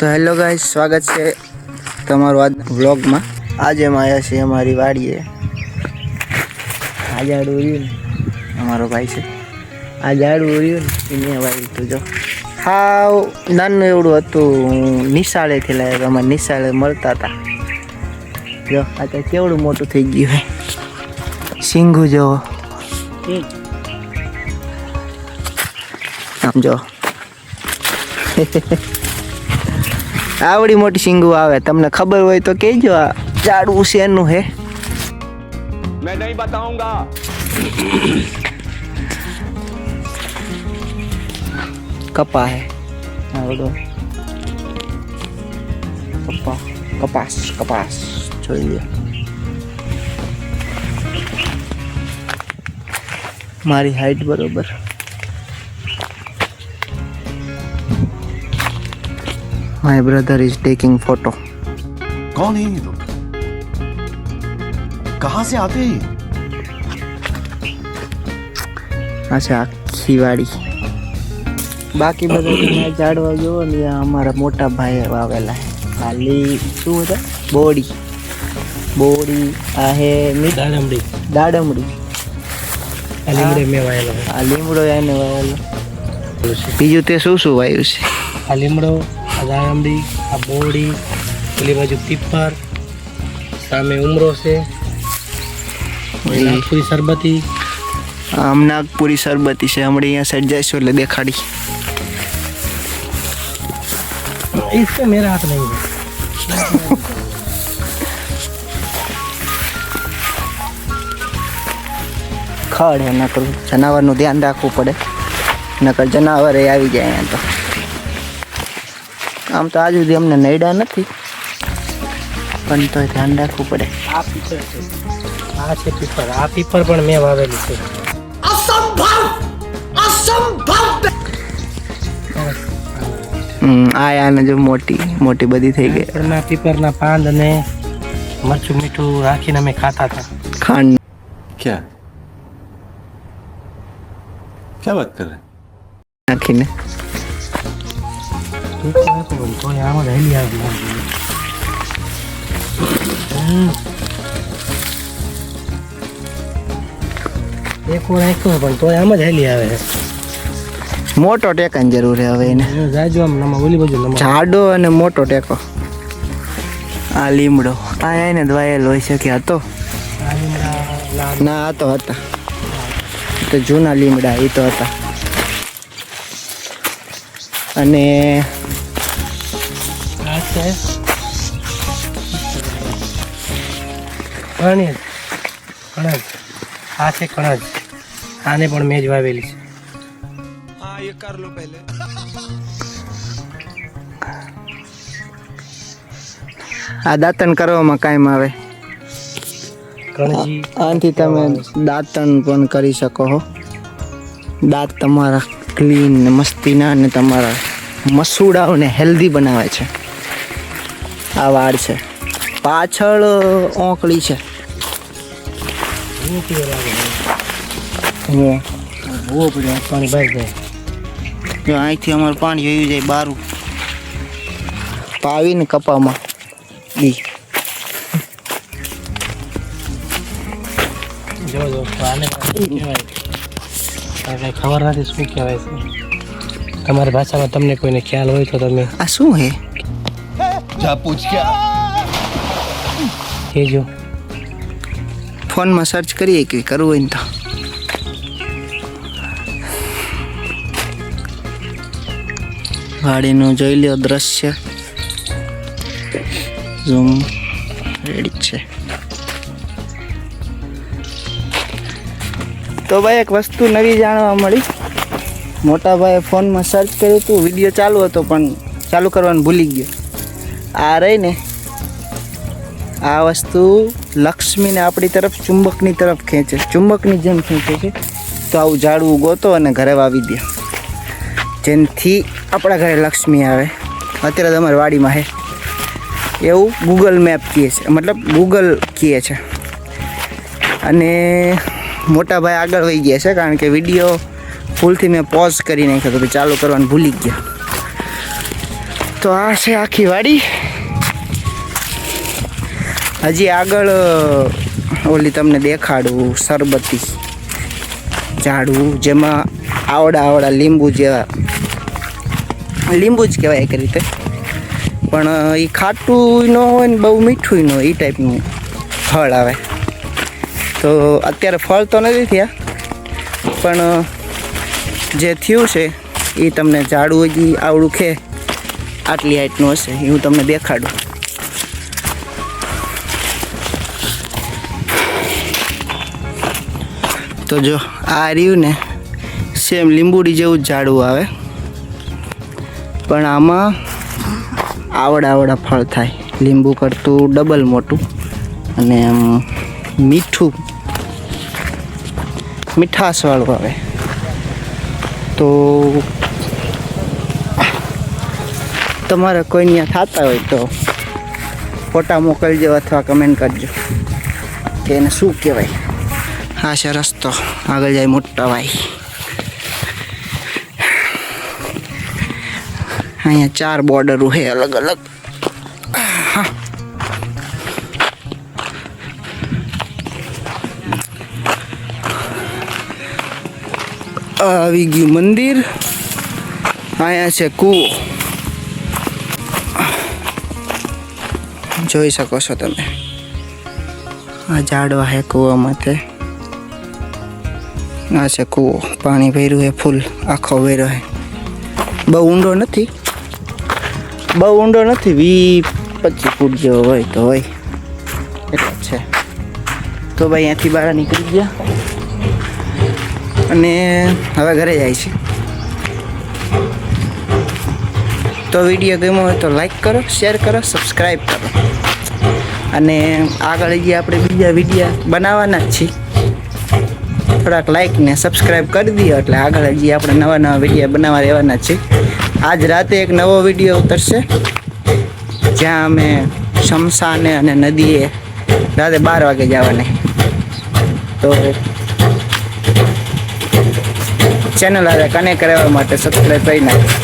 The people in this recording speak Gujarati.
તો હેલો ગાઈસ, સ્વાગત છે તમારું આજ વ્લોગમાં. આજે અમે આવ્યા છીએ અમારી વાડીએ. આ ઝાડ ઉર્યું અમારો ભાઈ છે. આ ઝાડ ઉર્યું ને ભાઈ તું જો. હાવ નાનું એવડું હતું નિશાળેથી લાવ્યા અમારે નિશાળે મળતા હતા જો, આ કેવડું મોટું થઈ ગયું હોય સિંગુ જો. આમ જો. આવડી મોટી સિંગુ આવે. તમને ખબર હોય તો કહેજો આ ઝાડવું શેનું હે. મેં નહીં બતાઉંગા. કપા હે. આવડો કપા. કપાસ કપાસ. જોઈએ મારી હાઈટ બરોબર. My brother is taking photo कौन है ये लोग कहां से आते हैं ये? આ છે આખી વાડી બાકી બધા તમે ઝાડવા જુઓ ને આ અમારા મોટા ભાઈએ વાવેલા છે ખાલી શું હતા બોડી બોડી આ હે મી- દાડમડી દાડમડી આ લીમડે મેં વાયેલો છે. આ લીમડો એને વાવેલો બીજું તે શું શું વાવ્યું છે આ લીમડો આ દાડમડી આ બોરડી પેલી બાજુ પીપર સામે ઉમરો છે એ નાગપુરી સરબતી આમ નાગપુરી સરબતી છે હમણાં અહીંયા સાઈડ જઈશું એટલે દેખાડી इससे मेरा हाथ नहीं है ખડ હે નકર જનાવરનું ધ્યાન રાખવું પડે નકર જનાવર એ આવી જાય અહીંયા તો આમ તો આજ સુધી અમને નડ્યા નથી. પણ તો ધ્યાન રાખવું પડે. આ પીપર છે. આ છે પીપર આ પીપર પણ મેં વાવેલી છે. અસંભવ! અસંભવ! આ આને જો મોટી મોટી બધી થઈ ગઈ. પીપરના પીપરના પાંદ અને મરચું મીઠું રાખીને અમે ખાતા હતા. ખાંડ. ક્યાં? ક્યાં વાત કરે? નાખીને. હતું પણ તોય આમ જ હેલી આવી મોટો ટેકાની જરૂર છે હવે એને. જાજુ જાડો અને મોટો ટેકો. આ લીમડો. આ એને દવાયેલ હોય છે કે હતો. ના, આ તો હતા. તો જૂના લીમડા એ તો હતા. અને આ છે કણજ કણજ આ છે કણજ આને પણ મેં જ વાવેલી છે. આ દાંતણ કરવામાં કાયમ આવે આનાથી તમે દાંતણ પણ કરી શકો હો. દાંત તમારા ક્લીન મસ્તીના અને તમારા મસૂડાઓને હેલ્ધી બનાવે છે. આ વાળ છે. પાછળ ઓંકળી છે. અહીંથી અમારું પાણી જોયું જાય બારું. પાવીને કપામાં. બી જો જો ખબર નથી શું કહેવાય છે. તમારી ભાષામાં તમને કોઈને ખ્યાલ હોય તો તમે આ શું હે? જા પૂછ કે જો ફોનમાં સર્ચ કરીએ કે કરવું હોય ને તો. વાડીનું જોઈ લ્યો દ્રશ્ય. ઝૂમ રેડી છે. તો ભાઈ એક વસ્તુ નવી જાણવા મળી. મોટા ભાઈએ ફોનમાં સર્ચ કર્યું હતું વીડિયો ચાલુ હતો પણ ચાલુ કરવાનું ભૂલી ગયો. આ રહી ને આ વસ્તુ લક્ષ્મીને આપણી તરફ, ચુંબકની તરફ ખેંચે ચુંબકની જેમ ખેંચે છે. તો આવું ઝાડવું ગોતો અને ઘરે વાવી દે. જેનાથી આપણા ઘરે લક્ષ્મી આવે. અત્યારે તમારી વાડીમાં હે. એવું ગૂગલ મેપ કહે છે. મતલબ ગૂગલ કહે છે. અને મોટા ભાઈ આગળ વહી ગયા છે કારણ કે વીડિયો ફૂલથી મેં પોઝ કરી નાખ્યો, તો ચાલુ કરવાનું ભૂલી ગયા. તો આ છે આખી વાડી. હજી આગળ ઓલી તમને દેખાડું, સરબતી, ઝાડવું, જેમાં આવડા આવડા લીંબુ જેવા, લીંબુ જ કહેવાય એક રીતે. પણ એ ખાટું ન હોય ને બહુ મીઠું ન હોય એ ટાઈપનું ફળ આવે. તો અત્યારે ફળ તો નથી થયા, પણ જે થયું છે એ તમને ઝાડું હજી આવડું ખે આટલી હાઈટનું હશે એ હું તમને દેખાડું. તો જો, આ રહ્યું ને સેમ લીંબુડી જેવું જ ઝાડવું આવે. પણ આમાં આવડા આવડા ફળ થાય. લીંબુ કરતું ડબલ મોટું અને મીઠું મીઠાશવાળું આવે. તો તમારે કોઈ ત્યાં થતા હોય તો ફોટા મોકલજો અથવા કમેન્ટ કરજો. કે એને શું કહેવાય? હા, છે રસ્તો. આગળ જાય મોટા ભાઈ. અહીંયા ચાર બોર્ડરો છે અલગ અલગ હા. આવી ગયું મંદિર. અહીંયા છે કૂવો. જોઈ શકો છો તમે. આ ઝાડવા હે કૂવામાં તે આ છે કૂવો. પાણી ભર્યું હે ફૂલ. આખો વેરો હે. બહુ ઊંડો નથી. બહુ ઊંડો નથી. વી પચીસ ફૂટ જેવો હોય તો હોય. એટલો છે. તો ભાઈ અહીંયાથી બહાર નીકળી ગયા. અને હવે ઘરે જાય છે. તો વીડિયો ગમ્યો હોય તો લાઈક કરો શેર કરો સબસ્ક્રાઈબ કરો. અને આગળ જે આપણે બીજા વિડીયા બનાવવાના જ છીએ. થોડાક લાઈક ને સબસ્ક્રાઈબ કરી દઈએ એટલે આગળ હજી આપણે નવા નવા વીડિયો બનાવવા રહેવાના છે આજ રાતે એક નવો વીડિયો ઉતરશે. જ્યાં અમે શમશાને અને નદીએ રાતે બાર વાગે જવાને. તો ચેનલ આવે કનેક્ટ રહેવા માટે સબસ્ક્રાઈબ કરી નાખો